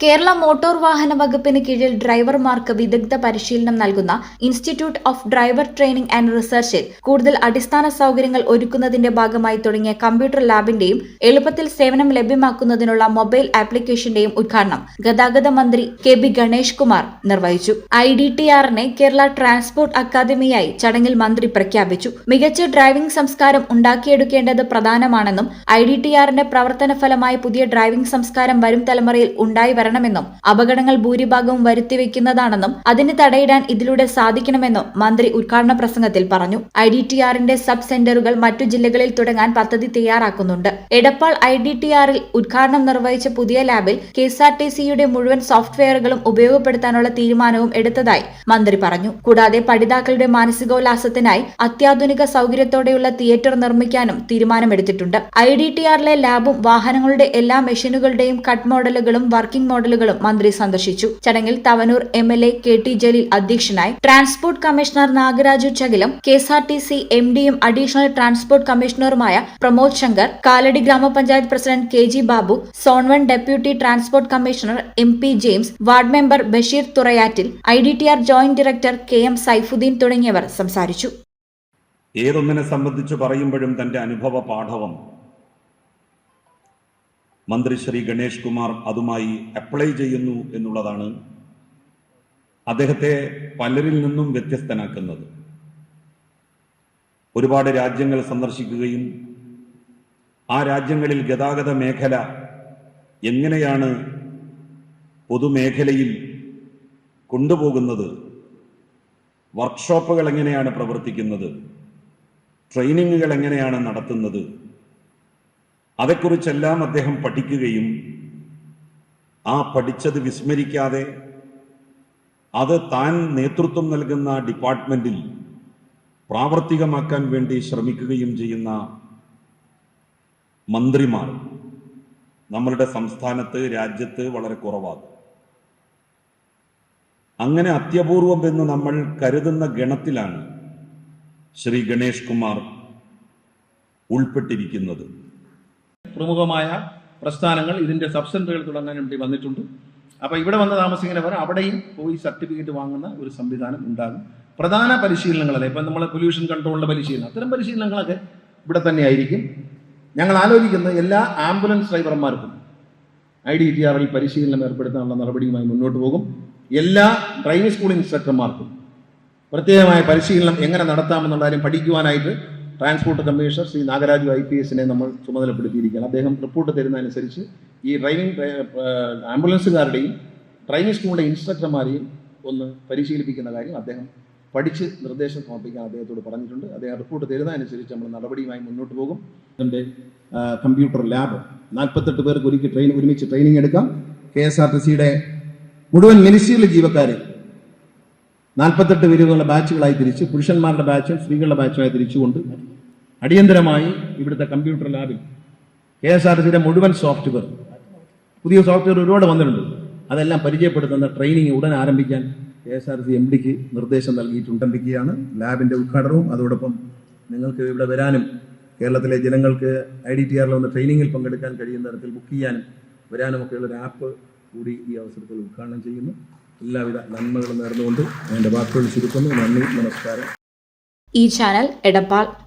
Kerala motor വാഹന വകുപ്പിന് കീഴിൽ ഡ്രൈവർമാർക്ക് വിദഗ്ധ പരിശീലനം നൽകുന്ന institute of driver training and റിസർച്ചിൽ കൂടുതൽ അടിസ്ഥാന സൗകര്യങ്ങൾ ഒരുക്കുന്നതിന്റെ ഭാഗമായി തുടങ്ങിയ കമ്പ്യൂട്ടർ ലാബിന്റെയും എളുപ്പത്തിൽ സേവനം ലഭ്യമാക്കുന്നതിനുള്ള മൊബൈൽ ആപ്ലിക്കേഷന്റെയും ഉദ്ഘാടനം ഗതാഗത മന്ത്രി കെ ബി ഗണേഷ് കുമാർ നിർവഹിച്ചു. ഐ ഡി ടി ആറിനെ കേരള ട്രാൻസ്പോർട്ട് അക്കാദമിയായി ചടങ്ങിൽ മന്ത്രി പ്രഖ്യാപിച്ചു. മികച്ച ഡ്രൈവിംഗ് സംസ്കാരം ഉണ്ടാക്കിയെടുക്കേണ്ടത് പ്രധാനമാണെന്നും ഐ ഡി ടി ആറിന്റെ പ്രവർത്തന ഫലമായി പുതിയ ഡ്രൈവിംഗ് സംസ്കാരം വരും തലമുറയിൽ ഉണ്ടായി വരണമെന്നും അപകടങ്ങൾ ഭൂരിഭാഗവും വരുത്തിവെക്കുന്നതാണെന്നും അതിന് തടയിടാൻ ഇതിലൂടെ സാധിക്കണമെന്നും മന്ത്രി ഉദ്ഘാടന പ്രസംഗത്തിൽ പറഞ്ഞു. ഐ ഡി ടി ആറിന്റെ സബ് സെന്ററുകൾ മറ്റു ജില്ലകളിൽ തുടങ്ങാൻ പദ്ധതി തയ്യാറാക്കുന്നുണ്ട്. എടപ്പാൾ ഐ ഡി ടി ആറിൽ ഉദ്ഘാടനം നിർവഹിച്ച പുതിയ ലാബിൽ കെ എസ് ആർ ടി സിയുടെ മുഴുവൻ സോഫ്റ്റ്വെയറുകളും ഉപയോഗപ്പെടുത്താനുള്ള തീരുമാനവും എടുത്തതായി മന്ത്രി പറഞ്ഞു. കൂടാതെ പഠിതാക്കളുടെ മാനസികോല്ലാസത്തിനായി അത്യാധുനിക സൗകര്യത്തോടെയുള്ള തിയേറ്റർ നിർമ്മിക്കാനും തീരുമാനമെടുത്തിട്ടുണ്ട്. ഐ ഡി ടി ആറിലെ ലാബും വാഹനങ്ങളുടെ എല്ലാ മെഷീനുകളുടെയും കട്ട് മോഡലുകളും വർക്കിംഗ് മോഡലുകളും മന്ത്രി സന്ദർശിച്ചു. ചടങ്ങിൽ Thavanur M L A K T Jaleel അധ്യക്ഷനായി transport commissioner Nagaraju Chakilam K S R T C M ഡിയും അഡീഷണൽ ട്രാൻസ്പോർട്ട് കമ്മീഷണറുമായ പ്രമോദ് ശങ്കർ കാലടി ഗ്രാമപഞ്ചായത്ത് president K G Babu zone one deputy transport commissioner M P James ward member Basheer Thurayattil I D T R joint director K M Saifuddin തുടങ്ങിയവർ സംസാരിച്ചു. ഏതൊന്നിനെ സംബന്ധിച്ച് പറയുമ്പോഴും തന്റെ അനുഭവ പാഠവം മന്ത്രി ശ്രീ ഗണേഷ് കുമാർ അതുമായി അപ്ലൈ ചെയ്യുന്നു എന്നുള്ളതാണ് അദ്ദേഹത്തെ പലരിൽ നിന്നും വ്യത്യസ്തനാക്കുന്നത്. ഒരുപാട് രാജ്യങ്ങൾ സന്ദർശിക്കുകയും ആ രാജ്യങ്ങളിൽ ഗതാഗത മേഖല എങ്ങനെയാണ് പൊതുമേഖലയിൽ കൊണ്ടുപോകുന്നത് വർക്ക്ഷോപ്പുകൾ എങ്ങനെയാണ് പ്രവർത്തിക്കുന്നത് ട്രെയിനിങ്ങുകൾ എങ്ങനെയാണ് നടത്തുന്നത് അതേക്കുറിച്ചെല്ലാം അദ്ദേഹം പഠിക്കുകയും ആ പഠിച്ചത് വിസ്മരിക്കാതെ അത് താൻ നേതൃത്വം നൽകുന്ന ഡിപ്പാർട്ട്മെന്റിൽ പ്രാവർത്തികമാക്കാൻ വേണ്ടി ശ്രമിക്കുകയും ചെയ്യുന്ന മന്ത്രിമാർ നമ്മളുടെ സംസ്ഥാനത്ത് രാജ്യത്ത് വളരെ കുറവാണ് അങ്ങനെ അത്യപൂർവം എന്ന് നമ്മൾ കരുതുന്ന ഗണത്തിലാണ് ശ്രീ ഗണേഷ് കുമാർ ഉൾപ്പെട്ടിരിക്കുന്നത്. പ്രമുഖമായ പ്രസ്ഥാനങ്ങൾ ഇതിന്റെ സബ് സെന്ററുകൾ തുടങ്ങാൻ വേണ്ടി വന്നിട്ടുണ്ട്. അപ്പോൾ ഇവിടെ വന്ന് താമസിക്കുന്നവർ അവിടെയും പോയി സർട്ടിഫിക്കറ്റ് വാങ്ങുന്ന ഒരു സംവിധാനം ഉണ്ടാകും. പ്രധാന പരിശീലനങ്ങളല്ലേ? ഇപ്പം നമ്മൾ പൊല്യൂഷൻ കൺട്രോളിന്റെ പരിശീലനം. അത്തരം പരിശീലനങ്ങളൊക്കെ ഇവിടെ തന്നെ ആയിരിക്കും. ഞങ്ങൾ ആലോചിക്കുന്ന എല്ലാ ആംബുലൻസ് ഡ്രൈവർമാർക്കും ഐ ഡി ടി ആറിൽ പരിശീലനം ഏർപ്പെടുത്താനുള്ള നടപടിയുമായി മുന്നോട്ട് പോകും. എല്ലാ ഡ്രൈവിംഗ് സ്കൂൾ ഇൻസ്ട്രക്ടർമാർക്കും പ്രത്യേകമായ പരിശീലനം എങ്ങനെ നടത്താമെന്നുള്ള കാര്യം പഠിക്കുവാനായിട്ട് transport commissioner Shri Nagaraju I P എസിനെ നമ്മൾ ചുമതലപ്പെടുത്തിയിരിക്കുകയാണ്. അദ്ദേഹം റിപ്പോർട്ട് തരുന്നതനുസരിച്ച് ഈ ഡ്രൈവിംഗ് ആംബുലൻസുകാരുടെയും ഡ്രൈവിംഗ് സ്കൂളിലെ ഇൻസ്ട്രക്ടർമാരെയും ഒന്ന് പരിശീലിപ്പിക്കുന്ന കാര്യം അദ്ദേഹം പഠിച്ച് നിർദ്ദേശം സമർപ്പിക്കാൻ അദ്ദേഹത്തോട് പറഞ്ഞിട്ടുണ്ട്. അദ്ദേഹം റിപ്പോർട്ട് തരുന്നതനുസരിച്ച് നമ്മൾ നടപടിയുമായി മുന്നോട്ട് പോകും. അതിന്റെ കമ്പ്യൂട്ടർ ലാബ്. നാൽപ്പത്തെട്ട് പേർക്ക് ഒരുക്കി ട്രെയിൻ ഒരുമിച്ച് ട്രെയിനിങ് എടുക്കാം. കെ എസ് ആർ ടി സിയുടെ മുഴുവൻ മിനിസ്ട്രിയിലെ ജീവക്കാരെ നാൽപ്പത്തെട്ട് പേരുകളുടെ ബാച്ചുകളായി തിരിച്ച് പുരുഷന്മാരുടെ ബാച്ചും സ്ത്രീകളുടെ ബാച്ചുമായി തിരിച്ചുകൊണ്ട് അടിയന്തരമായി ഇവിടുത്തെ കമ്പ്യൂട്ടർ ലാബിൽ കെ എസ് ആർ സിയുടെ മുഴുവൻ സോഫ്റ്റ്വെയർ പുതിയ സോഫ്റ്റ്വെയർ ഒരുപാട് വന്നിട്ടുണ്ട്. അതെല്ലാം പരിചയപ്പെടുത്തുന്ന ട്രെയിനിങ് ഉടൻ ആരംഭിക്കാൻ K S R C M ഡിക്ക് നിർദ്ദേശം നൽകിയിട്ടുണ്ടെന്നിരിക്കുകയാണ് ലാബിന്റെ ഉദ്ഘാടനവും അതോടൊപ്പം നിങ്ങൾക്ക് ഇവിടെ വരാനും കേരളത്തിലെ ജനങ്ങൾക്ക് ഐ ഡി ടി ആറിൽ വന്ന് ട്രെയിനിങ്ങിൽ പങ്കെടുക്കാൻ കഴിയുന്ന തരത്തിൽ ബുക്ക് ചെയ്യാനും വരാനും ഒക്കെയുള്ള ഒരു ആപ്പ് കൂടി ഈ അവസരത്തിൽ ഉദ്ഘാടനം ചെയ്യുന്നു. എല്ലാവിധ നന്മകളും നേർന്നുകൊണ്ട് എന്റെ വാക്കുകൾ ചുരുക്കുന്നു. നന്ദി നമസ്കാരം. ഈ ചാനൽ എടപ്പാൾ